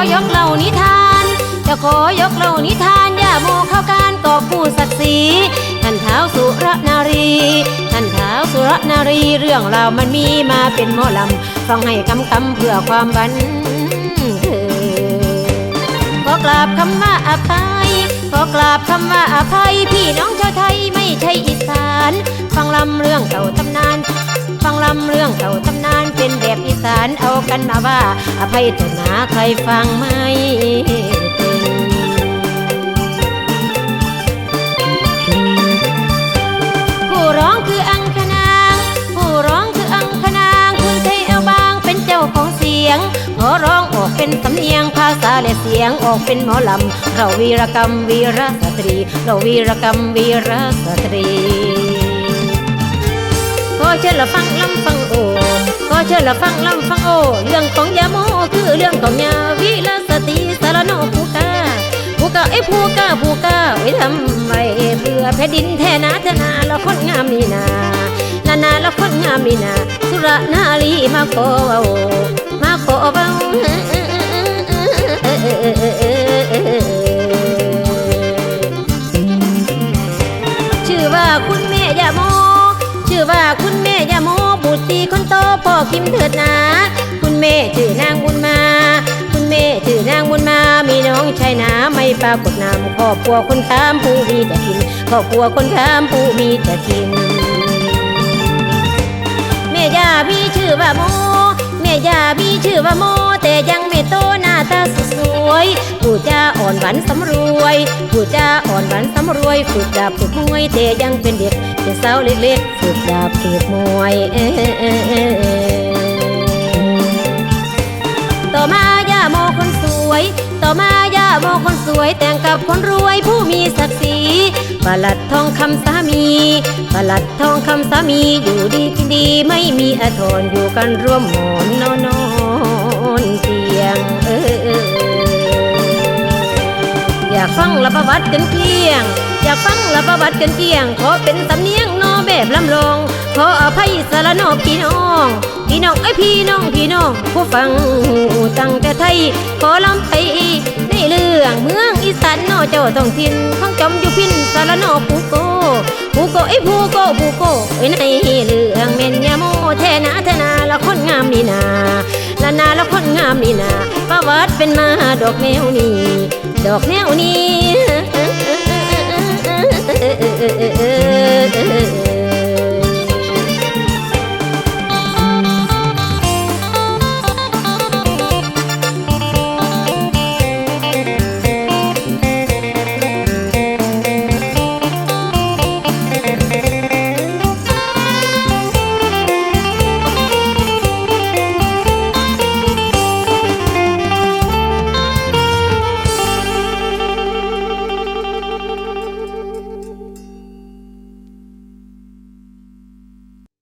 อยกเล่านิทาน จะขอยกเล่านิทาน อย่าโมเข้าการกอบผู้ศักดิ์ศรีท่านเท้าสุรนารีท่านเท้าสุรนารีเรื่องราวมันมีมาเป็นหมอลำฟังให้กำกำเพื่อความบันเทิงขอกราบคำว่าอภัยขอกราบคำว่าอภัยพี่น้องชาวไทยไม่ใช่อีสาน ฟังลำเรื่องเก่าตำนาน ฟังลำเรื่องเก่าานเอากันมาว่าอภัยเถิดนาใครฟังไม่เป็นผู้ร้องคืออังคณางผู้ร้องคืออังคณางคุณไทยเอลบางเป็นเจ้าของเสียงขอร้องออกเป็นสำเนียงภาษาและเสียงออกเป็นหมอลำเราวีรกรรมวีรสตรี เราวีรกรรมวีรสตรี ขอเชิญละฟังลำฟังโอขอเชิญละฟังลำฟังโอ เรื่องของยาโมคือเรื่องของยาวิลสติสารโนภูกาภูกาไอ้ภูกาภูกาไว้ทำไมเพื่อแผ่นดินแทนาเทนาละคนงามนี่นานานาละคนงามนี่นาสุรนารีมาขอเว้ามาขอเว้าชื่อว่าคุณแม่ยาโมชื่อว่าคุณ พ่อคิมเถิดนาคุณแม่ชื่อนางบุญมา คุณแม่ชื่อนางบุญมา มีน้องชายนาไม่ปรากฏนามครอบครัวคนข้ามผู้มีแต่กินครอบครัวคนข้ามผู้มีแต่กิน แม่ย่ามีชื่อว่าโมแม่ย่ามีชื่อว่าโม แต่ยังไม่โตหน้าตาสวย ผู้จาอ่อนหวานสำรวยผู้จาอ่อนหวานสำรวยฝึกดาบฝึกมวยแต่ยังเป็นเด็กเป็นสาวเล็กๆฝึกดาบฝึกมวยเอ้ต่อมาย่าโมคนสวย ต่อมาย่าโมคนสวย แต่งกับคนรวยผู้มีศักดิ์ศรีประหลัดทองคำสามีประหลัดทองคำสามีอยู่ดีกินดีไม่มีอาทรอยู่กันร่วมหมอนนอนนอนเตียงเออากฟังละประวัติกันเกียง อยากฟังละประวัติกันเกียง ขอเป็นสำเนียงนอแบบลำลอง ขออภัยสารนอพี่น้อง พี่น้องไอพี่น้องพี่น้อง ผู้ฟังตั้งแต่ไทย ขอลำไปในเรื่องเมืองอีสานนอเจ้าต้องทินข้องจอมอยู่พินสารนอปูโกปูโกไอยปูโกปูโกเอ้ยในเรื่องเมนยาโมแทนาแทนาละคนงามนี่นาละนาละคนงามนี่นาประวัติเป็นมาดอกแนวนี้ ดอกแนวนี้